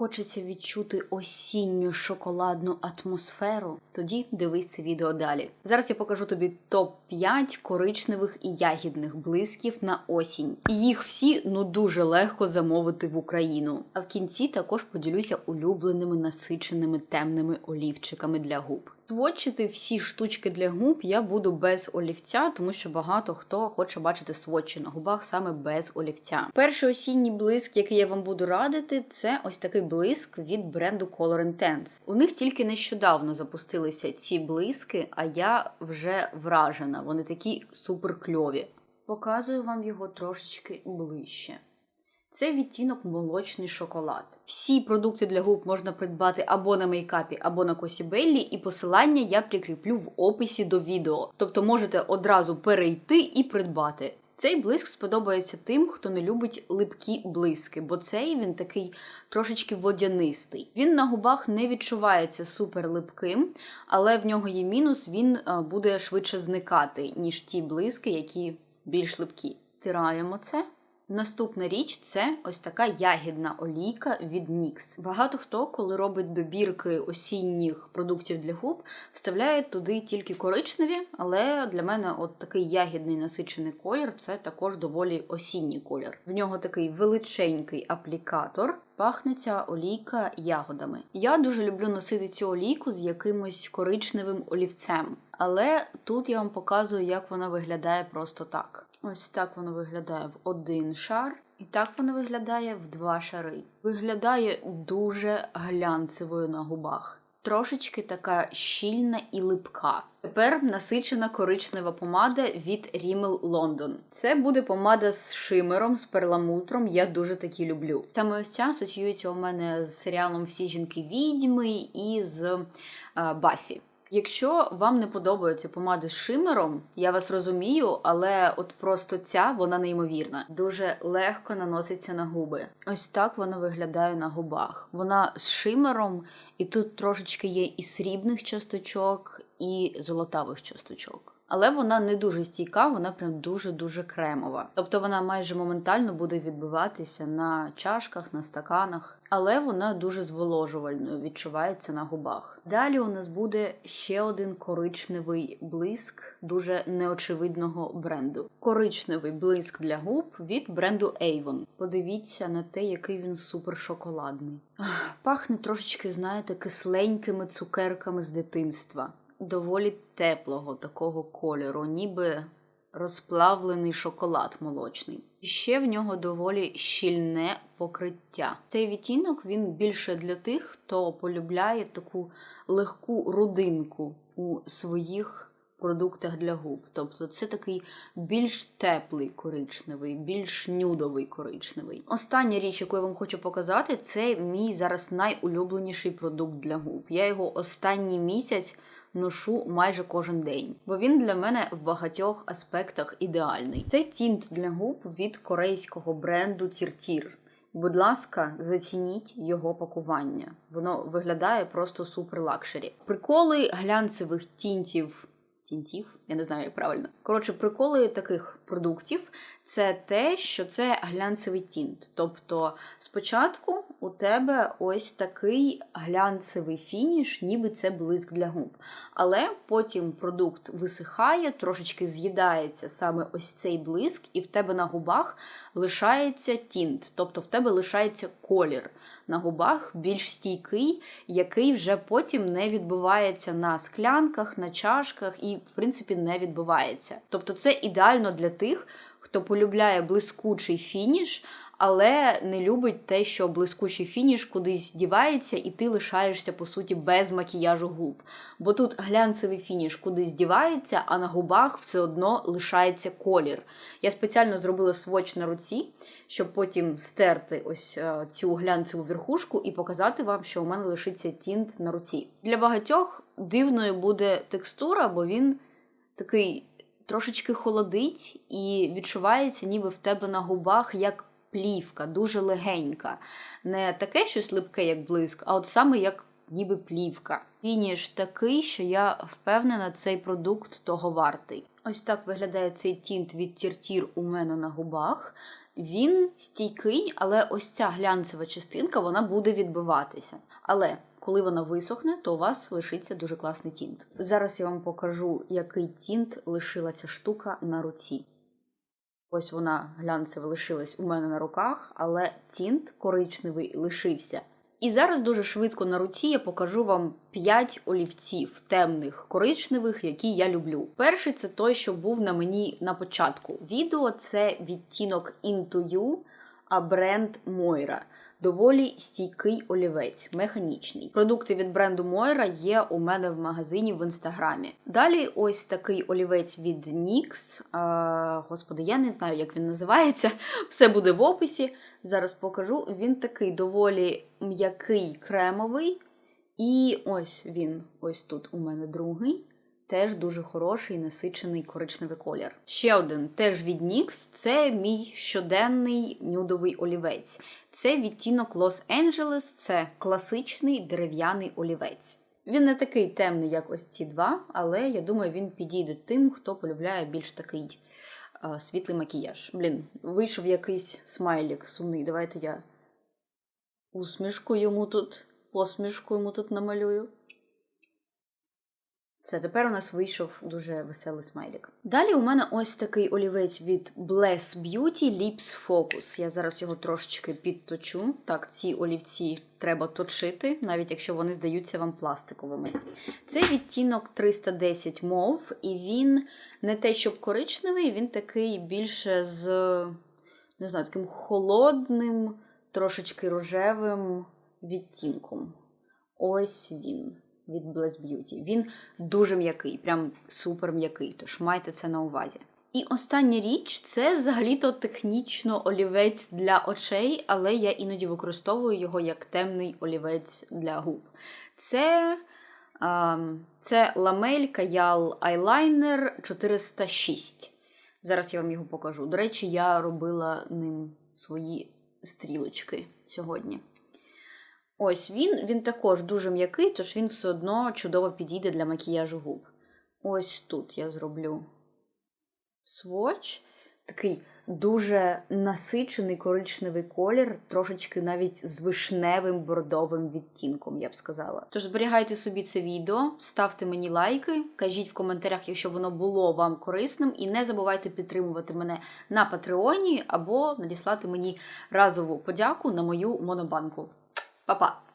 Хочеться відчути осінню шоколадну атмосферу. Тоді дивись це відео далі. Зараз я покажу тобі топ 5 коричневих і ягідних блисків на осінь. І їх всі ну дуже легко замовити в Україну. А в кінці також поділюся улюбленими насиченими темними олівчиками для губ. Сводчити всі штучки для губ я буду без олівця, тому що багато хто хоче бачити сводчі на губах саме без олівця. Перший осінній блиск, який я вам буду радити, це ось такий блиск від бренду Color Intense. У них тільки нещодавно запустилися ці блиски, а я вже вражена. Вони такі супер кльові. Показую вам його трошечки ближче. Це відтінок молочний шоколад. Всі продукти для губ можна придбати або на мейкапі, або на Косібеллі, і посилання я прикріплю в описі до відео. Тобто можете одразу перейти і придбати. Цей блиск сподобається тим, хто не любить липкі блиски, бо цей він такий трошечки водянистий. Він на губах не відчувається супер липким, але в нього є мінус, він е, буде швидше зникати, ніж ті блиски, які більш липкі. Стираємо це. Наступна річ це ось така ягідна олійка від NYX. Багато хто, коли робить добірки осінніх продуктів для губ, вставляє туди тільки коричневі, але для мене от такий ягідний насичений колір це також доволі осінній колір. В нього такий величенький аплікатор. Пахне ця олійка ягодами. Я дуже люблю носити цю олійку з якимось коричневим олівцем, але тут я вам показую, як вона виглядає просто так. Ось так воно виглядає в один шар, і так воно виглядає в два шари. Виглядає дуже глянцевою на губах. Трошечки така щільна і липка. Тепер насичена коричнева помада від Rimmel London. Це буде помада з шимером, з перламутром. Я дуже такі люблю. Саме ось ця асоціюється у мене з серіалом Всі жінки відьми і з Бафі. Якщо вам не подобаються помади з шимером, я вас розумію, але от просто ця вона неймовірна. Дуже легко наноситься на губи. Ось так вона виглядає на губах. Вона з шимером, і тут трошечки є і срібних часточок, і золотавих часточок. Але вона не дуже стійка, вона прям дуже-дуже кремова. Тобто вона майже моментально буде відбиватися на чашках, на стаканах, але вона дуже зволожувальною відчувається на губах. Далі у нас буде ще один коричневий блиск дуже неочевидного бренду. Коричневий блиск для губ від бренду Avon. Подивіться на те, який він супер шоколадний. Пахне трошечки, знаєте, кисленькими цукерками з дитинства доволі теплого такого кольору, ніби розплавлений шоколад молочний. І ще в нього доволі щільне покриття. Цей відтінок він більше для тих, хто полюбляє таку легку рудинку у своїх продуктах для губ. Тобто це такий більш теплий коричневий, більш нюдовий коричневий. Остання річ, яку я вам хочу показати, це мій зараз найулюбленіший продукт для губ. Я його останній місяць ношу майже кожен день, бо він для мене в багатьох аспектах ідеальний. Це тінт для губ від корейського бренду Тіртір. Будь ласка, зацініть його пакування. Воно виглядає просто супер лакшері. Приколи глянцевих тінтів. Тінтів, я не знаю, як правильно. Коротше, приколи таких продуктів це те, що це глянцевий тінт. Тобто, спочатку у тебе ось такий глянцевий фініш, ніби це блиск для губ. Але потім продукт висихає, трошечки з'їдається саме ось цей блиск, і в тебе на губах лишається тінт, тобто в тебе лишається колір на губах більш стійкий, який вже потім не відбувається на склянках, на чашках і, в принципі, не відбувається. Тобто, це ідеально для тих, хто полюбляє блискучий фініш, але не любить те, що блискучий фініш кудись дівається, і ти лишаєшся, по суті, без макіяжу губ. Бо тут глянцевий фініш кудись дівається, а на губах все одно лишається колір. Я спеціально зробила своч на руці, щоб потім стерти ось е, цю глянцеву верхушку і показати вам, що у мене лишиться тінт на руці. Для багатьох дивною буде текстура, бо він такий. Трошечки холодить і відчувається, ніби в тебе на губах як плівка, дуже легенька. Не таке щось липке, як блиск, а от саме як ніби плівка. Фініш такий, що я впевнена, цей продукт того вартий. Ось так виглядає цей тінт від тіртір у мене на губах. Він стійкий, але ось ця глянцева частинка вона буде відбиватися. Але коли вона висохне, то у вас лишиться дуже класний тінт. Зараз я вам покажу, який тінт лишила ця штука на руці. Ось вона глянцева лишилась у мене на руках, але тінт коричневий лишився. І зараз дуже швидко на руці я покажу вам 5 олівців темних коричневих, які я люблю. Перший це той, що був на мені на початку відео. Це відтінок Into You, а бренд Moira. Доволі стійкий олівець, механічний. Продукти від бренду Moira є у мене в магазині в інстаграмі. Далі ось такий олівець від NYX. А, господи, я не знаю, як він називається. Все буде в описі. Зараз покажу. Він такий доволі м'який кремовий. І ось він, ось тут у мене другий. Теж дуже хороший насичений коричневий колір. Ще один теж від NYX, це мій щоденний нюдовий олівець. Це відтінок Los-Angeles, це класичний дерев'яний олівець. Він не такий темний, як ось ці два, але я думаю, він підійде тим, хто полюбляє більш такий е, світлий макіяж. Блін, вийшов якийсь смайлік сумний. Давайте я усмішку йому тут, посмішку йому тут намалюю. Це тепер у нас вийшов дуже веселий смайлік. Далі у мене ось такий олівець від Bless Beauty Lips Focus. Я зараз його трошечки підточу. Так, ці олівці треба точити, навіть якщо вони здаються вам пластиковими. Це відтінок 310 мов, і він не те, щоб коричневий, він такий більше з не знаю, таким холодним, трошечки рожевим відтінком. Ось він від Bless Beauty. Він дуже м'який, прям супер м'який, тож майте це на увазі. І остання річ це взагалі-то технічно олівець для очей, але я іноді використовую його як темний олівець для губ. Це, а, це ламель Каял Eyeliner 406. Зараз я вам його покажу. До речі, я робила ним свої стрілочки сьогодні. Ось він, він також дуже м'який, тож він все одно чудово підійде для макіяжу губ. Ось тут я зроблю сводч. Такий дуже насичений коричневий колір, трошечки навіть з вишневим бордовим відтінком, я б сказала. Тож зберігайте собі це відео, ставте мені лайки, кажіть в коментарях, якщо воно було вам корисним, і не забувайте підтримувати мене на Патреоні або надіслати мені разову подяку на мою монобанку. Bye bye.